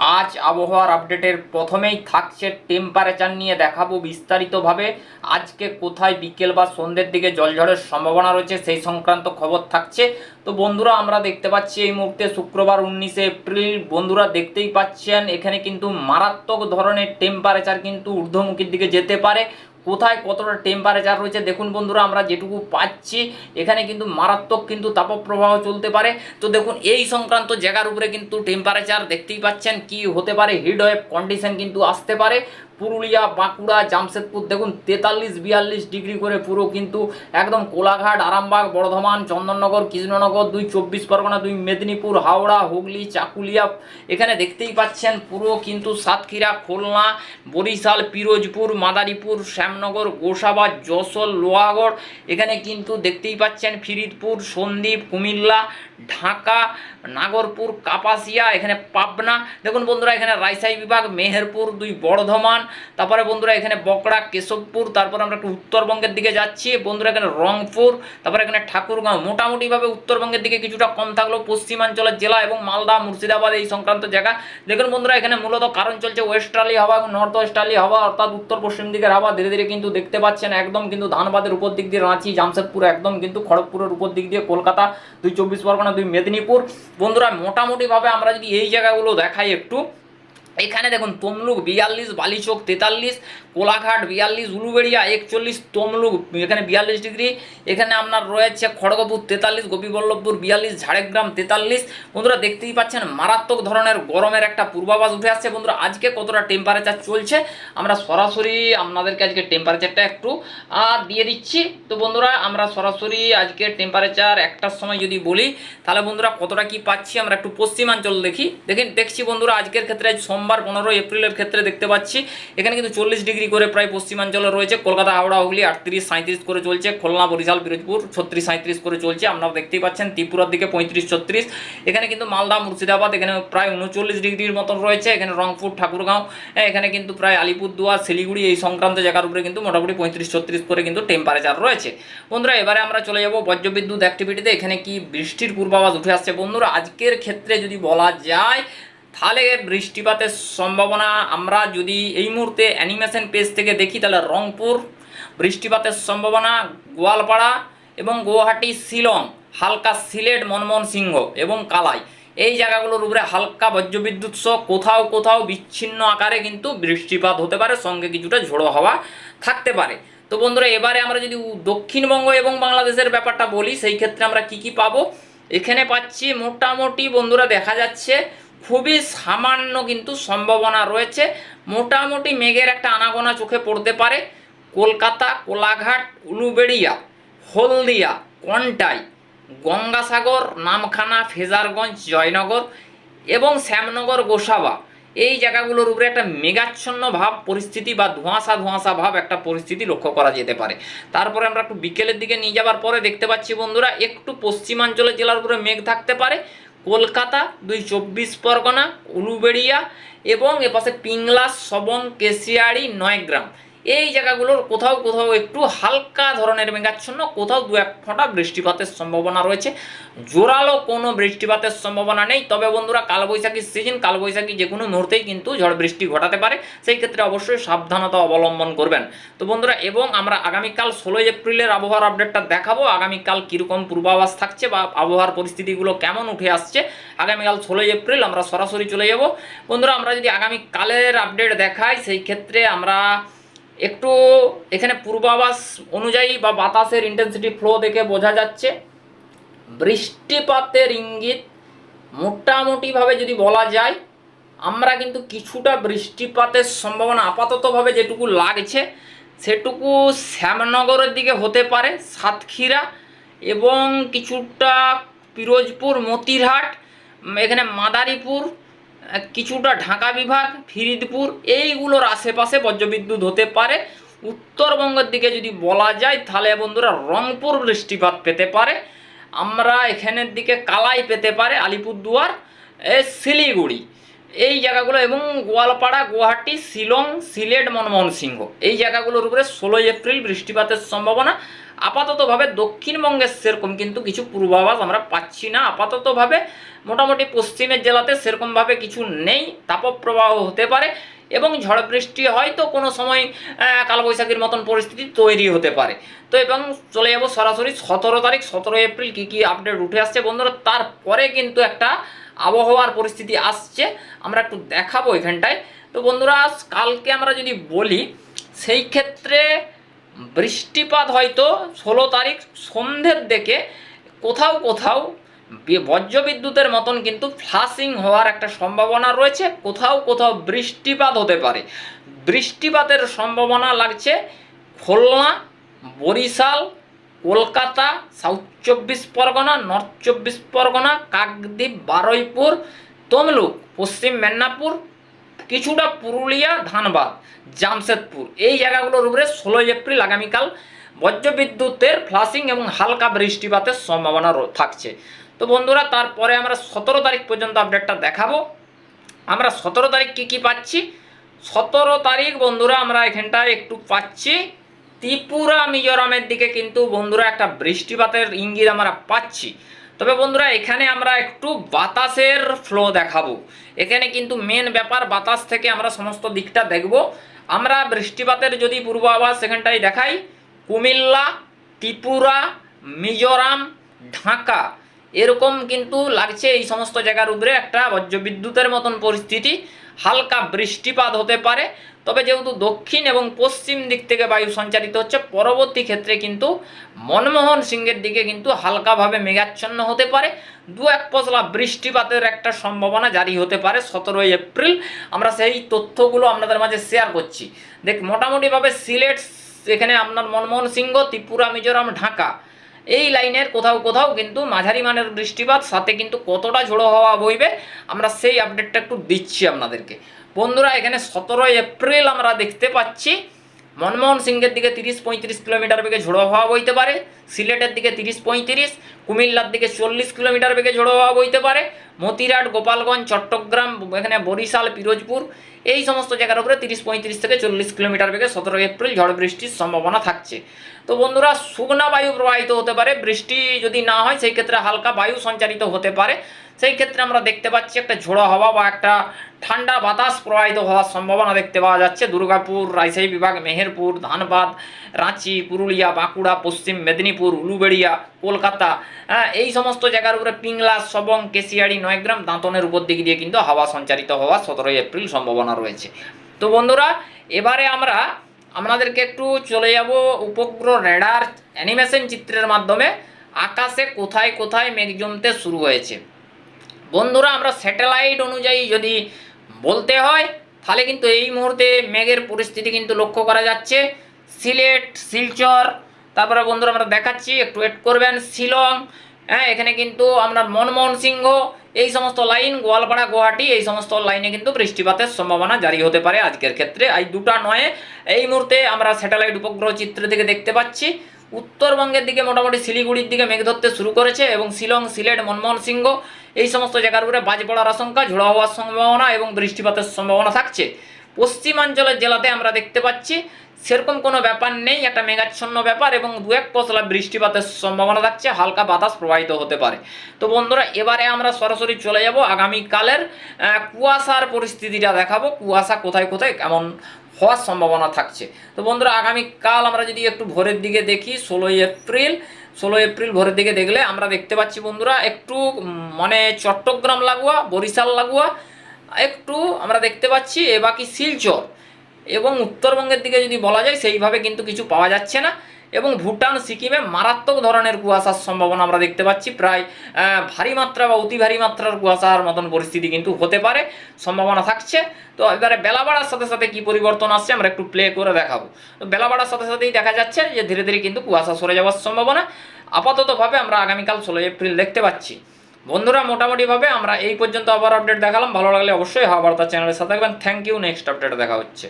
আজ আবহাওয়ার আপডেটের প্রথমেই থাকছে টেম্পারেচার নিয়ে দেখাবো বিস্তারিতভাবে। আজকে কোথায় বিকেল বা সন্ধ্যের দিকে জলঝড়ের সম্ভাবনা রয়েছে সেই সংক্রান্ত খবর থাকছে। তো বন্ধুরা, আমরা দেখতে পাচ্ছি এই মুহূর্তে শুক্রবার উনিশে এপ্রিল। বন্ধুরা দেখতেই পাচ্ছেন, এখানে কিন্তু মারাত্মক ধরনের টেম্পারেচার কিন্তু ঊর্ধ্বমুখীর দিকে যেতে পারে। কোথায় কতটা টেম্পারেচার রয়েছে, দেখুন বন্ধুরা, আমরা যেটুকু পাচ্ছি, এখানে কিন্তু মারাত্মক কিন্তু তাপপ্রবাহ চলতে পারে। তো দেখুন, এই সংক্রান্ত জায়গার উপরে কিন্তু টেম্পারেচার দেখতেই পাচ্ছেন কি হতে পারে হিট ওয়েভ কন্ডিশন কিন্তু আসতে পারে। পুরুলিয়া, বাঁকুড়া, জামশেদপুর, দেখুন তেতাল্লিশ, বিয়াল্লিশ ডিগ্রি করে পুরো কিন্তু একদম কোলাঘাট, আরামবাগ, বর্ধমান, চন্দননগর, কৃষ্ণনগর, দুই চব্বিশ পরগনা, দুই মেদিনীপুর, হাওড়া, হুগলি, চাকুলিয়া। এখানে দেখতেই পাচ্ছেন পুরো কিন্তু সাতক্ষীরা, খুলনা, বরিশাল, পিরোজপুর, মাদারীপুর, শ্যামনগর গোসাবা যশোর, লোহাগড়। এখানে কিন্তু দেখতেই পাচ্ছেন ফিরিদপুর, সন্দ্বীপ, কুমিল্লা, ঢাকা, নাগরপুর, কাপাসিয়া, এখানে পাবনা। দেখুন বন্ধুরা, এখানে রাইসাই বিভাগ, মেহেরপুর, দুই বর্ধমান তারপরে বন্ধুরা এখানে বকড়া কেশবপুর, তারপরে আমরা একটু উত্তরবঙ্গের দিকে যাচ্ছি। বন্ধুরা এখানে রংপুর, তারপরে এখানে ঠাকুরগাঁও। মোটামুটিভাবে উত্তরবঙ্গের দিকে কিছুটা কম থাকলেও পশ্চিমাঞ্চলের জেলা এবং মালদা, মুর্শিদাবাদ এই সংক্রান্ত জায়গা। দেখুন বন্ধুরা, এখানে মূলত কারণ চলছে ওয়েস্টার্লি হাওয়া এবং নর্থ ওয়েস্টার্লি হাওয়া, অর্থাৎ উত্তর পশ্চিম দিকের হাওয়া। ধীরে ধীরে কিন্তু দেখতে পাচ্ছেন একদম কিন্তু ধানবাদের উপর দিক দিয়ে রাঁচি, জামশেদপুর, একদম কিন্তু খড়গপুরের উপর দিক দিয়ে কলকাতা, দুই চব্বিশ পরগনা, দুই মেদিনীপুর। বন্ধুরা, মোটামুটিভাবে আমরা যদি এই জায়গাগুলো দেখাই একটু এখানে দেখুন তমলুক বিয়াল্লিশ, বালিচক তেতাল্লিশ, কোলাঘাট বিয়াল্লিশ, উলুবেড়িয়া একচল্লিশ, তমলুক এখানে বিয়াল্লিশ ডিগ্রি। এখানে আপনার রয়েছে খড়গপুর তেতাল্লিশ, গোপীবল্লভপুর বিয়াল্লিশ, ঝাড়গ্রাম তেতাল্লিশ। বন্ধুরা দেখতেই পাচ্ছেন, মারাত্মক ধরনের গরমের একটা পূর্বাভাস উঠে আসছে। বন্ধুরা, আজকে কতটা টেম্পারেচার চলছে? আমরা সরাসরি আপনাদেরকে আজকে টেম্পারেচারটা একটু দিয়ে দিচ্ছি। তো বন্ধুরা, আমরা সরাসরি আজকে টেম্পারেচার একটার সময় যদি বলি, তাহলে বন্ধুরা কতটা কি পাচ্ছি? আমরা একটু পশ্চিমাঞ্চল দেখি। দেখেন, দেখছি বন্ধুরা, আজকের ক্ষেত্রে আজ সোমবার পনেরো এপ্রিলের ক্ষেত্রে দেখতে পাচ্ছি। এখানে কিন্তু চল্লিশ ডিগ্রি করে প্রায় পশ্চিমাঞ্চলে রয়েছে। কলকাতা, হাওড়া, হুগলি আটত্রিশ সাঁত্রিশ করে চলছে। খুলনা, বরিশাল পিরোজপুর ছত্রিশ সাঁত্রিশ করে চলছে। আপনারা দেখতেই পাচ্ছেন ত্রিপুরার দিকে পঁয়ত্রিশ, ছত্রিশ। এখানে কিন্তু মালদা, মুর্শিদাবাদ এখানে প্রায় উনচল্লিশ ডিগ্রির মতন রয়েছে। এখানে রংপুর, ঠাকুরগাঁও এখানে কিন্তু প্রায় আলিপুরদুয়ার, শিলিগুড়ি এই সংক্রান্ত জায়গার উপরে কিন্তু মোটামুটি পঁয়ত্রিশ, ছত্রিশ করে কিন্তু টেম্পারেচার রয়েছে। বন্ধুরা, এবারে আমরা চলে যাব বজ্রবিদ্যুৎ অ্যাক্টিভিটিতে এখানে কি বৃষ্টির পূর্বাভাস উঠে আসছে? বন্ধুরা, আজকের ক্ষেত্রে যদি বলা যায় তাহলে বৃষ্টিপাতের সম্ভাবনা, আমরা যদি এই মুহূর্তে অ্যানিমেশন পেজ থেকে দেখি, তাহলে রংপুর, বৃষ্টিপাতের সম্ভাবনা, গোয়ালপাড়া এবং গুয়াহাটি, শিলং, হালকা সিলেট মনমোহন সিংহ এবং কালাই। এই জায়গাগুলোর উপরে হালকা বজ্রবিদ্যুৎ সহ কোথাও কোথাও বিচ্ছিন্ন আকারে কিন্তু বৃষ্টিপাত হতে পারে, সঙ্গে কিছুটা ঝোড়ো হাওয়া থাকতে পারে। তো বন্ধুরা, এবারে আমরা যদি দক্ষিণবঙ্গ এবং বাংলাদেশের ব্যাপারটা বলি, সেই ক্ষেত্রে আমরা কি কি পাবো? এখানে পাচ্ছি মোটামুটি বন্ধুরা দেখা যাচ্ছে খুবই সামান্য কিন্তু সম্ভাবনা রয়েছে। মোটামুটি মেঘের একটা আনাগোনা চোখে পড়তে পারে। কলকাতা, কোলাঘাট, উলুবেড়িয়া, হলদিয়া, কন্টাই, গঙ্গাসাগর, নামখানা, ফেজারগঞ্জ, জয়নগর এবং শ্যামনগর, গোসাবা। এই জায়গাগুলোর উপরে একটা মেঘাচ্ছন্ন ভাব, পরিস্থিতি বা ধোঁয়াশা ধোঁয়াশা ভাব একটা পরিস্থিতি লক্ষ্য করা যেতে পারে। তারপরে আমরা একটু বিকেলের দিকে নিয়ে যাওয়ার পরে দেখতে পাচ্ছি বন্ধুরা, একটু পশ্চিমাঞ্চলের জেলার উপরে মেঘ থাকতে পারে। কলকাতা দুই চব্বিশ পরগনা উলুবেড়িয়া এবং এপাশে পিংলা সবং কেশিয়াড়ি নয়গ্রাম। এই জায়গাগুলোর কোথাও কোথাও একটু হালকা ধরনের মেঘাচ্ছন্ন, কোথাও দু এক ফোঁটা বৃষ্টিপাতের সম্ভাবনা রয়েছে। জোরালো কোনো বৃষ্টিপাতের সম্ভাবনা নেই। তবে বন্ধুরা কালবৈশাখীর সিজন কালবৈশাখী যে কোনো মুহূর্তেই কিন্তু ঝড় বৃষ্টি ঘটাতে পারে। সেই ক্ষেত্রে অবশ্যই সাবধানতা অবলম্বন করবেন। তো বন্ধুরা, এবং আমরা আগামীকাল ষোলোই এপ্রিলের আবহাওয়ার আপডেটটা দেখাবো। আগামীকাল কীরকম পূর্বাভাস থাকছে বা আবহাওয়ার পরিস্থিতিগুলো কেমন উঠে আসছে, আগামীকাল ষোলোই এপ্রিল আমরা সরাসরি চলে যাব। বন্ধুরা, আমরা যদি আগামীকালের আপডেট দেখাই, সেই ক্ষেত্রে আমরা একটু এখানে পূর্বাভাস অনুযায়ী বা বাতাসের ইন্টেন্সিটি ফ্লো দেখে বোঝা যাচ্ছে। বৃষ্টিপাতের ইঙ্গিত মোটামুটিভাবে যদি বলা যায়, আমরা কিন্তু কিছুটা বৃষ্টিপাতের সম্ভাবনা আপাততভাবে যেটুকু লাগছে, সেটুকু শ্যামনগরের দিকে হতে পারে, সাতক্ষীরা এবং কিছুটা পিরোজপুর, মতিরহাট এখানে মাদারীপুর কিছুটা ঢাকা বিভাগ, ফিরিদপুর, এইগুলোর আশেপাশে বজ্রবিদ্যুৎ হতে পারে। উত্তরবঙ্গের দিকে যদি বলা যায়, তাহলে বন্ধুরা রংপুর বৃষ্টিপাত পেতে পারে। আমরা এখানের দিকে কালাই পেতে পারে, আলিপুরদুয়ার, এ, শিলিগুড়ি। এই জায়গাগুলো এবং গোয়ালপাড়া, গুয়াহাটি, শিলং, সিলেট, মনমোহন সিংহ। এই জায়গাগুলোর উপরে ষোলোই এপ্রিল বৃষ্টিপাতের সম্ভাবনা। আপাততভাবে দক্ষিণবঙ্গের সেরকম, কিন্তু কিছু পূর্বাভাস আমরা পাচ্ছি না। আপাততভাবে মোটামুটি পশ্চিমের জেলাতে সেরকমভাবে কিছু নেই, তাপপ্রবাহ হতে পারে এবং ঝড় বৃষ্টি হয়তো কোনো সময় কালবৈশাখীর মতন পরিস্থিতি তৈরি হতে পারে। তো এবং চলে যাব সরাসরি সতেরো তারিখ সতেরো এপ্রিল কী কী আপডেট উঠে আসছে বন্ধুরা, তারপরে কিন্তু একটা আবহাওয়ার পরিস্থিতি আসছে, আমরা একটু দেখাবো এখানটায়। তো বন্ধুরা কালকে আমরা যদি বলি, সেই ক্ষেত্রে বৃষ্টিপাত হয়তো ষোলো তারিখ সন্ধ্যের দিকে কোথাও কোথাও বজ্রবিদ্যুতের মতন কিন্তু ফ্লাশিং হওয়ার একটা সম্ভাবনা রয়েছে, কোথাও কোথাও বৃষ্টিপাত হতে পারে। বৃষ্টিপাতের সম্ভাবনা লাগছে খুলনা, বরিশাল, কলকাতা, সাউথ চব্বিশ পরগনা, নর্থ চব্বিশ পরগনা, কাকদ্বীপ, বারুইপুর, তমলুক, পশ্চিম মেদিনীপুর কিছুটা পুরুলিয়া, ধানবাদ, জামশেদপুর। এই জায়গাগুলোর উপরে ষোলোই এপ্রিল আগামীকাল বজ্রবিদ্যুতের ফ্লাশিং এবং হালকা বৃষ্টিপাতের সম্ভাবনা থাকছে। তো বন্ধুরা, তারপরে আমরা সতেরো তারিখ পর্যন্ত আপডেটটা দেখাবো। আমরা সতেরো তারিখ কী কী পাচ্ছি? সতেরো তারিখ বন্ধুরা, আমরা এখানটায় একটু পাচ্ছি। ত্রিপুরা, মিজোরামের দিকে কিন্তু বন্ধুরা একটা বৃষ্টিপাতের ইঙ্গিত আমরা পাচ্ছি। তবে বন্ধুরা, এখানে আমরা একটু বাতাসের ফ্লো দেখাবো। এখানে কিন্তু মেন ব্যাপার বাতাস থেকে আমরা সমস্ত দিকটা দেখব। আমরা বৃষ্টিপাতের যদি পূর্বাভাস সেখানটাই দেখাই, কুমিল্লা, ত্রিপুরা, মিজোরাম, ঢাকা। এরকম কিন্তু লাগছে এই সমস্ত জায়গার উপরে একটা বজ্রবিদ্যুতের মতন পরিস্থিতি, হালকা বৃষ্টিপাত হতে পারে। তবে যেহেতু দক্ষিণ এবং পশ্চিম দিক থেকে বায়ু সঞ্চারিত হচ্ছে, পরবর্তী ক্ষেত্রে কিন্তু মনমোহন সিংয়ের দিকে কিন্তু হালকাভাবে মেঘাচ্ছন্ন হতে পারে। দু এক পশলা বৃষ্টিপাতের একটা সম্ভাবনা জারি হতে পারে সতেরোই এপ্রিল। আমরা সেই তথ্যগুলো আপনাদের মাঝে শেয়ার করছি। দেখ, মোটামুটিভাবে সিলেট, এখানে আপনার মনমোহন সিংহ, ত্রিপুরা, মিজোরাম, ঢাকা। এই লাইনের কোথাও কোথাও কিন্তু মাঝারি মানের বৃষ্টিপাত, সাথে কিন্তু কতটা ঝোড়ো হওয়া বইবে, আমরা সেই আপডেটটা একটু দিচ্ছি আপনাদেরকে। বন্ধুরা, এখানে সতেরোই এপ্রিল আমরা দেখতে পাচ্ছি। মনমোহন সিংহের দিকে তিরিশ পঁয়ত্রিশ কিলোমিটার বেগে ঝোড়ো হওয়া বইতে পারে, সিলেটের দিকে তিরিশ পঁয়ত্রিশ, কুমিল্লার দিকে চল্লিশ কিলোমিটার বেগে ঝোড়ো হওয়া বইতে পারে, মতিরাট, গোপালগঞ্জ, চট্টগ্রাম, এখানে বরিশাল, পিরোজপুর, এই সমস্ত জায়গার উপরে তিরিশ পঁয়ত্রিশ থেকে চল্লিশ কিলোমিটার বেগে সতেরোই এপ্রিল ঝড় বৃষ্টির সম্ভাবনা থাকছে। তো বন্ধুরা, শুকনা বায়ু প্রবাহিত হতে পারে, বৃষ্টি যদি না হয়, সেই ক্ষেত্রে হালকা বায়ু সঞ্চারিত হতে পারে। সেই ক্ষেত্রে আমরা দেখতে পাচ্ছি একটা ঝোড়ো হাওয়া বা একটা ঠান্ডা বাতাস প্রবাহিত হওয়ার সম্ভাবনা দেখতে পাওয়া যাচ্ছে। দুর্গাপুর, রাজশাহী বিভাগ, মেহেরপুর, ধানবাদ, রাঁচি, পুরুলিয়া, বাঁকুড়া, পশ্চিম মেদিনীপুর, উলুবেড়িয়া, কলকাতা হ্যাঁ এই সমস্ত জায়গার উপরে পিংলা, সবং, কেশিয়াড়ি, নয়গ্রাম দাঁতনের উপর দিক দিয়ে কিন্তু হাওয়া সঞ্চারিত হওয়া সতেরোই এপ্রিল সম্ভাবনা রয়েছে। তো বন্ধুরা, এবারে আমরা আপনাদেরকে একটু চলে যাব উপগ্রহ রেডার অ্যানিমেশন চিত্রের মাধ্যমে। আকাশে কোথায় কোথায় মেঘ জমতে শুরু হয়েছে? বন্ধুরা, আমরা স্যাটেলাইট অনুযায়ী যদি বলতে হয়, তাহলে কিন্তু এই মুহূর্তে মেঘের পরিস্থিতি কিন্তু লক্ষ্য করা যাচ্ছে। সিলেট, শিলচর, তারপরে বন্ধুরা আমরা দেখাচ্ছি, একটু ওয়েট করবেন, শিলং হ্যাঁ এখানে কিন্তু আপনার মনমোহন সিংহ, এই সমস্ত লাইন গোয়ালপাড়া, গুয়াহাটি, এই সমস্ত লাইনে কিন্তু বৃষ্টিপাতের সম্ভাবনা জারি হতে পারে আজকের ক্ষেত্রে। এই দুটা নয়, এই মুহূর্তে আমরা স্যাটেলাইট উপগ্রহ চিত্র থেকে দেখতে পাচ্ছি। উত্তরবঙ্গের দিকে মোটামুটি শিলিগুড়ির দিকে মেঘ ধরতে শুরু করেছে এবং শিলং, সিলেট, মনমোহন সিংহ এই সমস্ত জায়গার উপরে বাজ পড়ার আশঙ্কা, ঝোড়া হওয়ার সম্ভাবনা এবং বৃষ্টিপাতের সম্ভাবনা থাকছে। পশ্চিমাঞ্চলের জেলাতে আমরা দেখতে পাচ্ছি, সেরকম কোনো ব্যাপার নেই, একটা মেঘাচ্ছন্ন ব্যাপার এবং দু এক পশলা বৃষ্টিপাতের সম্ভাবনা থাকছে, হালকা বাতাস প্রবাহিত হতে পারে। তো বন্ধুরা, এবারে আমরা সরাসরি চলে যাব আগামীকালের কুয়াশার পরিস্থিতিটা দেখাবো। কুয়াশা কোথায় কোথায়, কেমন হওয়ার সম্ভাবনা থাকছে। তো বন্ধুরা, আগামীকাল আমরা যদি একটু ভোরের দিকে দেখি, ষোলোই এপ্রিল ষোলো এপ্রিল ভোরের দিকে দেখলে আমরা দেখতে পাচ্ছি বন্ধুরা, একটু মানে চট্টগ্রাম লাগোয়া, বরিশাল লাগোয়া, একটু আমরা দেখতে পাচ্ছি এ বাকি শিলচর এবং উত্তরবঙ্গের দিকে যদি বলা যায় সেইভাবে কিন্তু কিছু পাওয়া যাচ্ছে না। এবং ভুটান সিকিমে মারাত্মক ধরনের কুয়াশার সম্ভাবনা আমরা দেখতে পাচ্ছি। প্রায় ভারী মাত্রা বা অতি ভারী মাত্রার কুয়াশার মতন পরিস্থিতি কিন্তু হতে পারে, সম্ভাবনা থাকছে। তো এবারে বেলা বাড়ার সাথে সাথে কি পরিবর্তন আসছে আমরা একটু প্লে করে দেখাবো। তো বেলা বাড়ার সাথে সাথেই দেখা যাচ্ছে যে ধীরে ধীরে কিন্তু কুয়াশা সরে যাওয়ার সম্ভাবনা আপাততভাবে আমরা আগামীকাল ষোলোই এপ্রিল দেখতে পাচ্ছি। বন্ধুরা, মোটামুটিভাবে আমরা এই পর্যন্ত আবার আপডেট দেখালাম। ভালো লাগলে অবশ্যই হাওয়া বার্তা চ্যানেলের সাথে থাকবেন। থ্যাংক ইউ নেক্সট আপডেট দেখা হচ্ছে।